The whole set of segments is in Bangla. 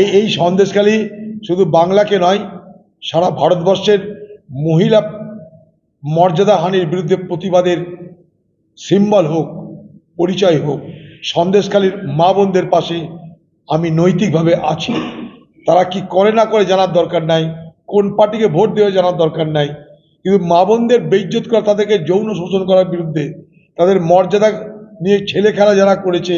এই এই সন্দেশখালী শুধু বাংলাকে নয়, সারা ভারতবর্ষের মহিলা মর্যাদা হানির বিরুদ্ধে প্রতিবাদের সিম্বল হোক, পরিচয় হোক, সন্দেশখালীর মা বোনদের পাশে আমি নৈতিকভাবে আছি। তারা কি করে না করে জানার দরকার নাই, কোন পার্টিকে ভোট দেওয়া জানার দরকার নাই, কিন্তু মা বোনদের বেইজ্জত করা, তাদেরকে যৌন শোষণ করার বিরুদ্ধে, তাদের মর্যাদা নিয়ে ছেলে খেলা যারা করেছে,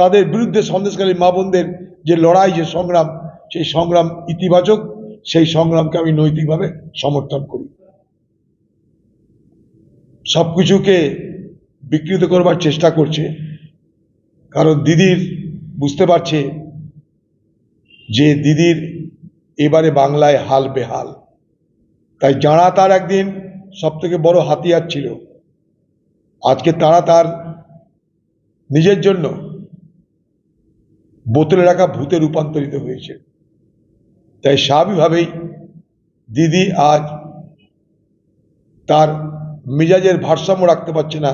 তাদের বিরুদ্ধে সন্দেশকালী মা বোনদের যে লড়াই, যে সংগ্রাম, সেই সংগ্রাম ইতিবাচক, সেই সংগ্রামকে আমি নৈতিকভাবে সমর্থন করি। সব কিছুকে বিকৃত করবার চেষ্টা করছে, কারণ দিদির বুঝতে পারছে যে দিদির এবারে বাংলায় হাল বেহাল। তাই যাঁরা তার একদিন সব থেকে বড় হাতিয়ার ছিল, আজকে তারা তার নিজের জন্য বোতলে রাখা ভূতে রূপান্তরিত হয়েছে। তাই স্বাভাবিকভাবেই দিদি আজ তার মেজাজের ভারসাম্য রাখতে পারছে না,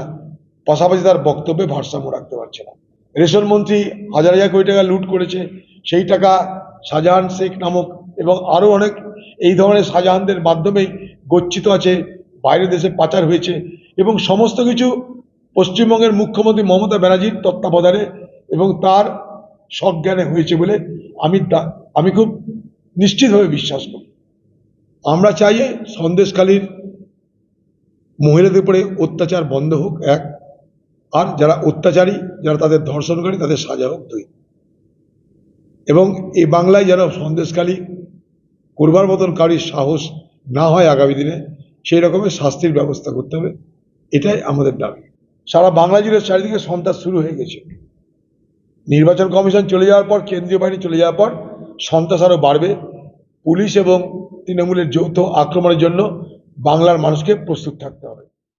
পাশাপাশি তার বক্তব্যে ভারসাম্য রাখতে পারছে না। রেশন মন্ত্রী হাজার হাজার কোটি টাকা লুট করেছে, সেই টাকা শাহজাহান শেখ নামক এবং আরও অনেক এই ধরনের শাহজাহানদের মাধ্যমেই গচ্ছিত আছে, বাইরের দেশে পাচার হয়েছে এবং সমস্ত কিছু পশ্চিমবঙ্গের মুখ্যমন্ত্রী মমতা ব্যানার্জির তত্ত্বাবধানে এবং তার সজ্ঞানে হয়েছে বলে আমি আমি খুব নিশ্চিতভাবে বিশ্বাস করি। আমরা চাই সন্দেশখালীর মহিলাদের উপরে অত্যাচার বন্ধ হোক, এক। আর যারা অত্যাচারী, যারা তাদের ধর্ষণকারী, তাদের সাজা হোক দুই। এবং এই বাংলায় যেন সন্দেশকালী করবার মতন কারির সাহস না হয় আগামী দিনে, সেই রকমের শাস্তির ব্যবস্থা করতে হবে। এটাই আমাদের দাবি। সারা বাংলা জুড়ে চারিদিকে সন্ত্রাস শুরু হয়ে গেছে। নির্বাচন কমিশন চলে যাওয়ার পর, কেন্দ্রীয় বাহিনী চলে যাওয়ার পর, সন্ত্রাস আরও বাড়বে। পুলিশ এবং তৃণমূলের যৌথ আক্রমণের জন্য বাংলার মানুষকে প্রস্তুত থাকতে হবে।